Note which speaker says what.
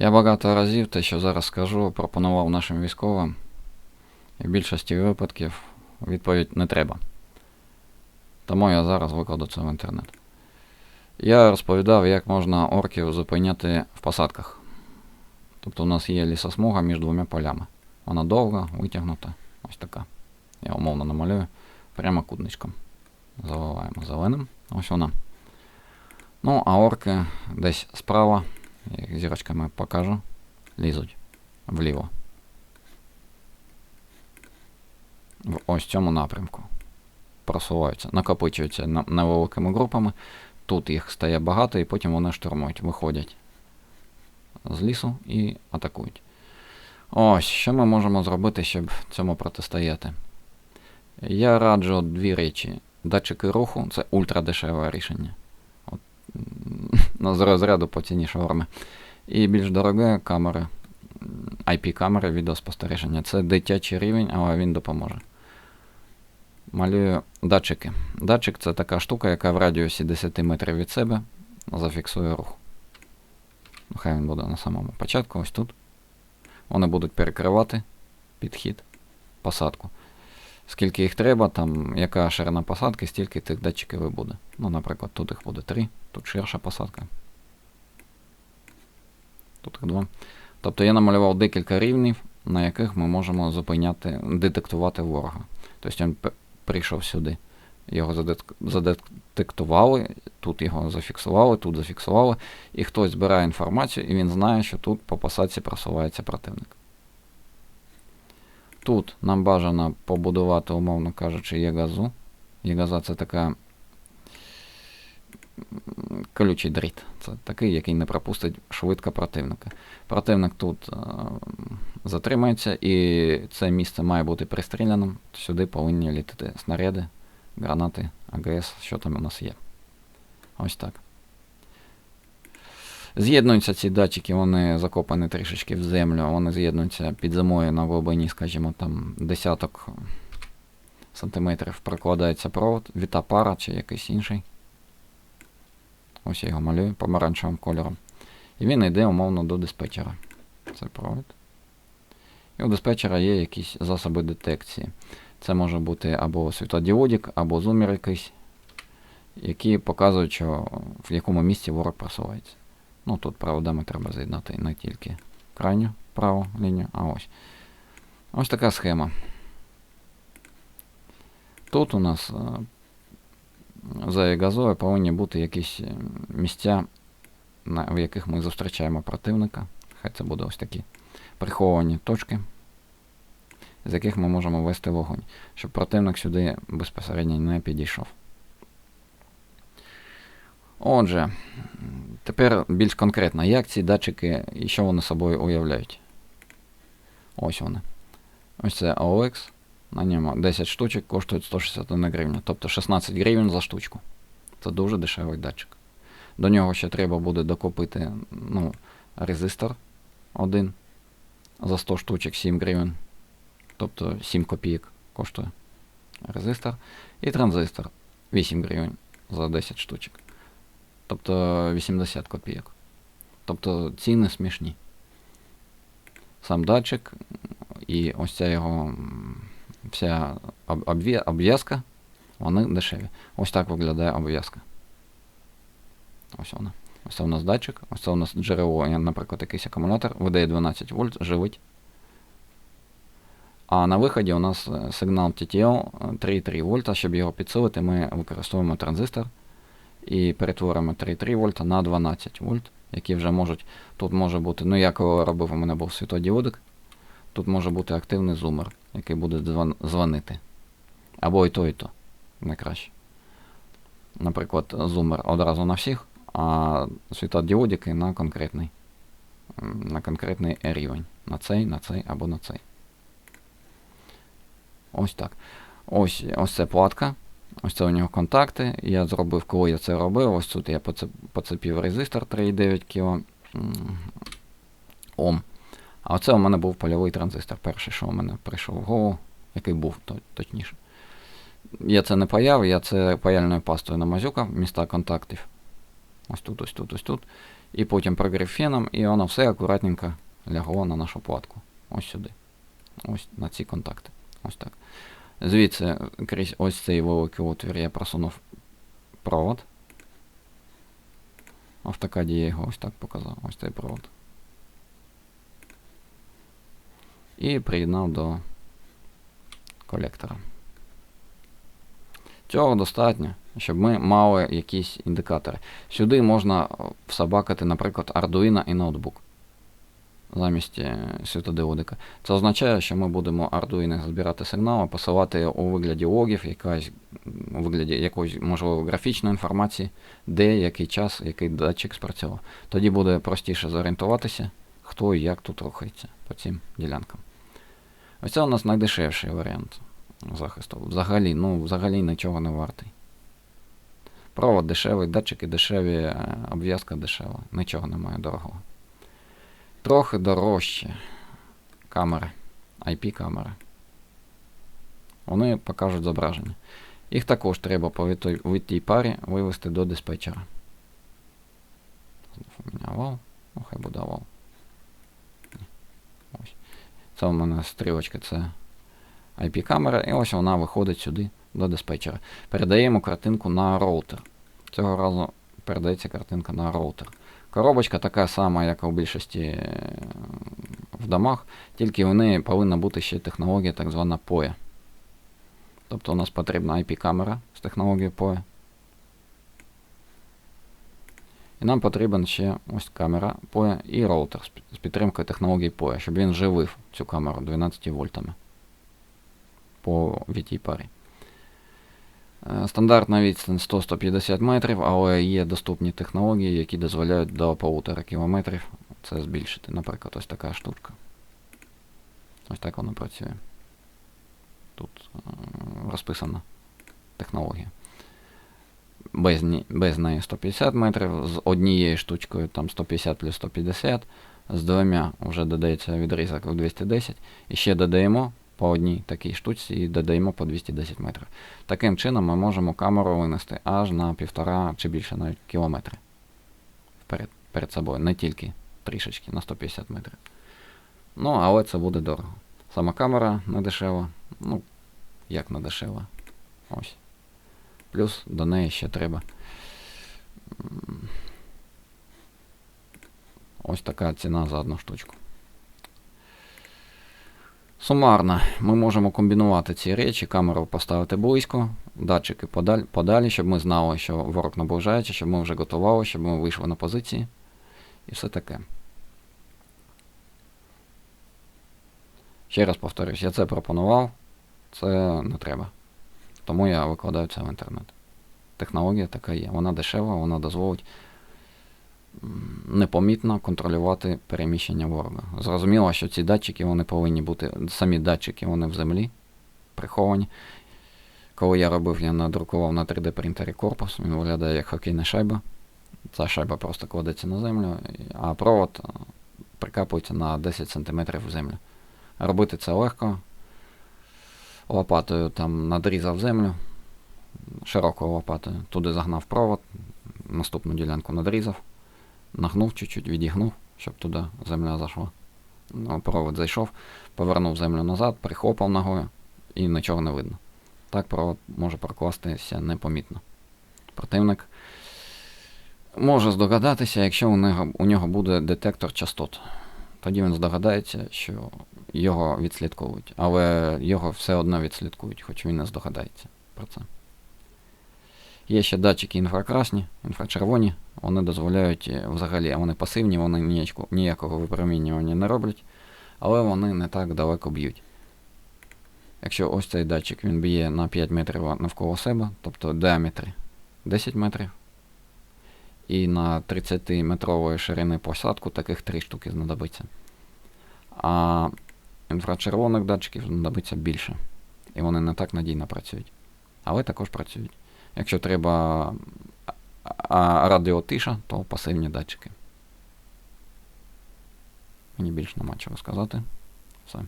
Speaker 1: Я багато разів те, що зараз скажу, пропонував нашим військовим. І в більшості випадків відповідь не треба. Тому я зараз викладу це в інтернет. Я розповідав, як можна орків зупиняти в посадках. Тобто у нас є лісосмуга між двома полями. Вона довга, витягнута. Ось така. Я умовно намалюю прямокутничком. Заливаємо зеленим. Ось вона. Ну, а орки десь справа, як зірочками покажу, лізуть вліво. В ось цьому напрямку. Просуваються, накопичуються невеликими групами. Тут їх стає багато, і потім вони штурмують, виходять з лісу і атакують. Ось, що ми можемо зробити, щоб цьому протистояти? Я раджу дві речі. Датчики руху це ультрадешеве рішення. Ну, з розряду по ціні шаурми. І більш дороге камери, IP-камери відеоспостереження. Це дитячий рівень, але він допоможе. Малюю датчики. Датчик це така штука, яка в радіусі 10 метрів від себе зафіксує рух. Ну, Хай він буде на самому початку, ось тут. Вони будуть перекривати підхід, посадку. Скільки їх треба, там яка ширина посадки, стільки тих датчиків і буде. Ну, наприклад, тут їх буде 3, тут ширша посадка. Тут 2. Тобто я намалював декілька рівнів, на яких ми можемо зупиняти, детектувати ворога. Тобто він прийшов сюди. Його задет- задетектували, тут його зафіксували, тут зафіксували, і хтось збирає інформацію, і він знає, що тут по посадці просувається противник. Тут нам бажано побудувати, умовно кажучи, єгазу. Єгаза це така колючий дріт. Це такий, який не пропустить швидко противника. Противник тут е, затримається, і це місце має бути пристріляним. Сюди повинні літати снаряди, гранати, АГС, що там у нас є. Ось так. З'єднуються ці датчики, вони закопані трішечки в землю, вони з'єднуються під зимою на глибині, скажімо, там десяток сантиметрів прокладається провод, вітапара чи якийсь інший. Ось я його малюю помаранчевим кольором. І він йде умовно до диспетчера. Це провід. І у диспетчера є якісь засоби детекції. Це може бути або світлодіодик, або зумір якийсь, які показують, що в якому місці ворог просувається. Ну тут проводами треба з'єднати не тільки крайню праву лінію, а ось. Ось така схема. Тут у нас е, за газою повинні бути якісь е, місця, в яких ми зустрічаємо противника. Хай це буде ось такі приховані точки, з яких ми можемо вести вогонь, щоб противник сюди безпосередньо не підійшов. Отже, тепер більш конкретно, як ці датчики і що вони собою уявляють. Ось вони. Ось це OLX. На ньому 10 штучок коштують 161 гривня, тобто 16 гривень за штучку. Це дуже дешевий датчик. До нього ще треба буде докупити ну, резистор один за 100 штучок 7 гривень. Тобто 7 копійок коштує резистор. І транзистор 8 гривень за 10 штучок. Тобто 80 копійок. Тобто ціни смішні. Сам датчик і ось ця його вся обв'язка, вони дешеві. Ось так виглядає обв'язка. Ось вона. Ось це у нас датчик, ось це у нас джерело, наприклад, якийсь акумулятор, видає 12 вольт, живить. А на виході у нас е, сигнал TTL е, 3,3 вольта. Щоб його підсилити, ми використовуємо транзистор і перетворимо 3,3 вольта на 12 вольт, які вже можуть. Тут може бути, ну я коли робив, у мене був світодіодик. Тут може бути активний зумер, який буде дзвонити. Або і то, і то. Найкраще. Наприклад, зумер одразу на всіх, а світодіодики на конкретний. На конкретний рівень. На цей, на цей або на цей. Ось так. Ось, ось це платка. Ось це у нього контакти. Я зробив, коли я це робив. Ось тут я поцеп- поцепив резистор 3,9 кг Ом. А оце у мене був польовий транзистор. Перший, що у мене прийшов в голову, який був то- точніше. Я це не паяв, я це паяльною пастою намазюкав, міста контактів. Ось тут, ось тут, ось тут. і потім прогрів феном, і воно все акуратненько лягло на нашу платку. Ось сюди. Ось на ці контакти. Ось так. Звідси крізь ось цей великий отвір я просунув провод. Автокаді я його ось так показав. Ось цей провод. І приєднав до колектора. Цього достатньо, щоб ми мали якісь індикатори. Сюди можна е, всобакати, наприклад, Arduino і ноутбук. Замість е, світодіодика. Це означає, що ми будемо Arduino збирати сигнали, посилати у вигляді логів, якась, у вигляді якоїсь, можливо, графічної інформації, де, який час, який датчик спрацював. Тоді буде простіше зорієнтуватися, хто і як тут рухається по цим ділянкам. Ось це у нас найдешевший варіант захисту. Взагалі, ну, взагалі нічого не вартий. Провод дешевий, датчики дешеві, е, обв'язка дешева. Нічого немає дорогого. Трохи дорожче. Камери. IP-камери. Вони покажуть зображення. Їх також треба по відтій парі вивести до диспетчера. У мене вал. Ну, хай буде вал. Це у мене стрілочка, це IP-камера, і ось вона виходить сюди до диспетчера. Передаємо картинку на роутер. Цього разу передається картинка на роутер. Коробочка така сама, як у більшості е, в домах, тільки в неї повинна бути ще технологія так звана POE. Тобто у нас потрібна IP-камера з технологією POE. І нам потрібен ще ось камера POE і роутер з підтримкою технології POE, щоб він живив цю камеру 12 вольтами по VT парі. Е, стандартна відстань 100-150 метрів, але є доступні технології, які дозволяють до 1,5 кілометрів це збільшити. Наприклад, ось така штучка. Ось так воно працює. Тут е розписана технологія. Без, без неї 150 метрів, з однією штучкою там 150 плюс 150, з двома вже додається відрізок в 210. І ще додаємо по одній такій штучці і додаємо по 210 метрів. Таким чином ми можемо камеру винести аж на півтора чи більше навіть кілометри вперед, перед собою, не тільки трішечки на 150 метрів. Ну, але це буде дорого. Сама камера не дешева. Ну, як не дешева. Ось. Плюс до неї ще треба. Ось така ціна за одну штучку. Сумарно, ми можемо комбінувати ці речі, камеру поставити близько, датчики подалі, подалі, щоб ми знали, що ворог наближається, щоб ми вже готували, щоб ми вийшли на позиції. І все таке. Ще раз повторюсь, я це пропонував, це не треба. Тому я викладаю це в інтернет. Технологія така є. Вона дешева, вона дозволить непомітно контролювати переміщення ворога. Зрозуміло, що ці датчики вони повинні бути, самі датчики вони в землі приховані. Коли я робив, я надрукував на 3D принтері корпус, він виглядає як хокейна шайба. Ця шайба просто кладеться на землю, а провод прикапується на 10 см в землю. Робити це легко. Лопатою там надрізав землю, широкою лопатою, туди загнав провод, наступну ділянку надрізав нагнув чуть-чуть, відігнув, щоб туди земля зайшла. Ну, Провод зайшов, повернув землю назад, прихопав ногою і нічого не видно. Так провод може прокластися непомітно. Противник може здогадатися, якщо у нього, у нього буде детектор частот. Тоді він здогадається, що його відслідковують. Але його все одно відслідкують, хоч він не здогадається про це. Є ще датчики інфракрасні, інфрачервоні, вони дозволяють е, взагалі, вони пасивні, вони ніякого випромінювання не роблять, але вони не так далеко б'ють. Якщо ось цей датчик він б'є на 5 метрів навколо себе, тобто діаметрі 10 метрів, і на 30-метрової ширини посадку таких 3 штуки знадобиться. А інфрачервоних датчиків знадобиться більше. І вони не так надійно працюють. Але також працюють. Якщо треба радіотиша, то пасивні датчики. Мені більше нема чого сказати. Все.